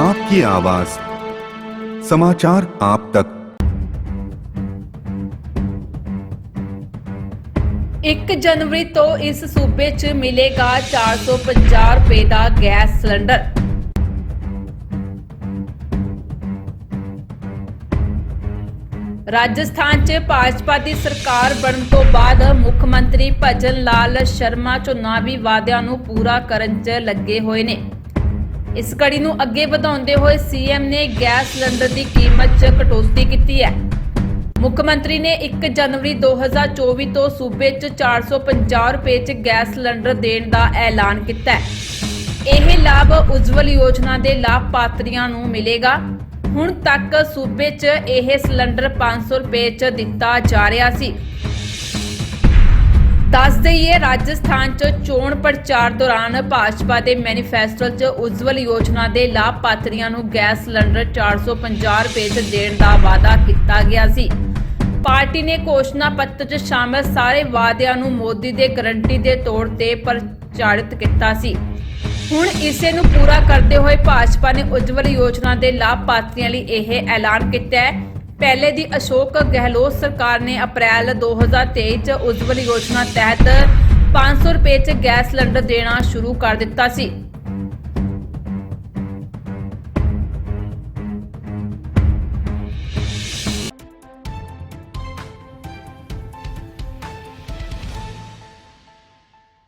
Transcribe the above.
आपकी आवाज समाचार आप तक 1 ਜਨਵਰੀ ਤੋਂ ਇਸ ਸੂਬੇ 'ਚ ਮਿਲੇਗਾ 450 ਰੁਪਏ ਦਾ ਗੈਸ ਸਿਲੰਡਰ ਰਾਜਸਥਾਨ 'ਚ ਭਾਜਪਾ ਦੀ ਸਰਕਾਰ ਬਣਨ ਤੋਂ ਬਾਅਦ ਮੁੱਖ ਮੰਤਰੀ ਭਜਨ ਲਾਲ ਸ਼ਰਮਾ ਚੁਣਾਵੀ ਵਾਅਦਿਆਂ ਨੂੰ ਪੂਰਾ ਕਰਨ 'ਚ ਲੱਗੇ ਹੋਏ ਨੇ ਇਸ ਕੜੀ ਨੂੰ ਅੱਗੇ ਵਧਾਉਂਦੇ ਹੋਏ ਸੀਐਮ ਨੇ ਗੈਸ ਸਿਲੰਡਰ ਦੀ ਕੀਮਤ 'ਚ ਕਟੌਤੀ ਕੀਤੀ ਹੈ। ਮੁੱਖ ਮੰਤਰੀ ਨੇ 1 ਜਨਵਰੀ 2024 ਤੋਂ ਸੂਬੇ 'ਚ 450 ਰੁਪਏ 'ਚ ਗੈਸ ਸਿਲੰਡਰ ਦੇਣ ਦਾ ਐਲਾਨ ਕੀਤਾ ਹੈ। ਇਹ ਲਾਭ ਉਜਵਲ ਯੋਜਨਾ ਦੇ ਲਾਭਪਾਤਰੀਆਂ ਨੂੰ ਮਿਲੇਗਾ। ਹੁਣ ਤੱਕ ਸੂਬੇ 'ਚ ਇਹ ਸਿਲੰਡਰ 500 ਰੁਪਏ 'ਚ ਦਿੱਤਾ ਜਾ ਰਿਹਾ ਸੀ। ਦੱਸ ਦਈਏ, ਰਾਜਸਥਾਨ 'ਚ ਚੋਣ ਪ੍ਰਚਾਰ ਦੌਰਾਨ ਭਾਜਪਾ ਦੇ ਮੈਨੀਫੈਸਟੋ 'ਚ ਉਜਵਲ ਯੋਜਨਾ ਦੇ ਲਾਭਪਾਤਰੀਆਂ ਨੂੰ ਗੈਸ ਸਿਲੰਡਰ 450 ਰੁਪਏ 'ਚ ਦੇਣ ਦਾ ਵਾਅਦਾ ਕੀਤਾ ਗਿਆ ਸੀ। ਪਾਰਟੀ ਨੇ ਘੋਸ਼ਣਾ ਪੱਤਰ 'ਚ ਸ਼ਾਮਲ ਸਾਰੇ ਵਾਅਦਿਆਂ ਨੂੰ ਮੋਦੀ ਦੇ ਗਰੰਟੀ ਦੇ ਤੌਰ ਤੇ ਪ੍ਰਚਾਰਿਤ ਕੀਤਾ ਸੀ। ਹੁਣ ਇਸੇ ਨੂੰ ਪੂਰਾ ਕਰਦੇ ਹੋਏ ਭਾਜਪਾ ਨੇ ਉਜਵਲ ਯੋਜਨਾ ਦੇ ਲਾਭਪਾਤਰੀਆਂ ਲਈ ਇਹ ਐਲਾਨ ਕੀਤਾ ਹੈ। ਪਹਿਲੇ ਦੀ ਅਸ਼ੋਕ ਗਹਿਲੋਤ ਸਰਕਾਰ ਨੇ ਅਪ੍ਰੈਲ 2023 ਚ ਉਜਵਲ ਯੋਜਨਾ ਤਹਿਤ 500 ਰੁਪਏ ਚ ਗੈਸ ਸਿਲੰਡਰ ਦੇਣਾ ਸ਼ੁਰੂ ਕਰ ਦਿੱਤਾ ਸੀ।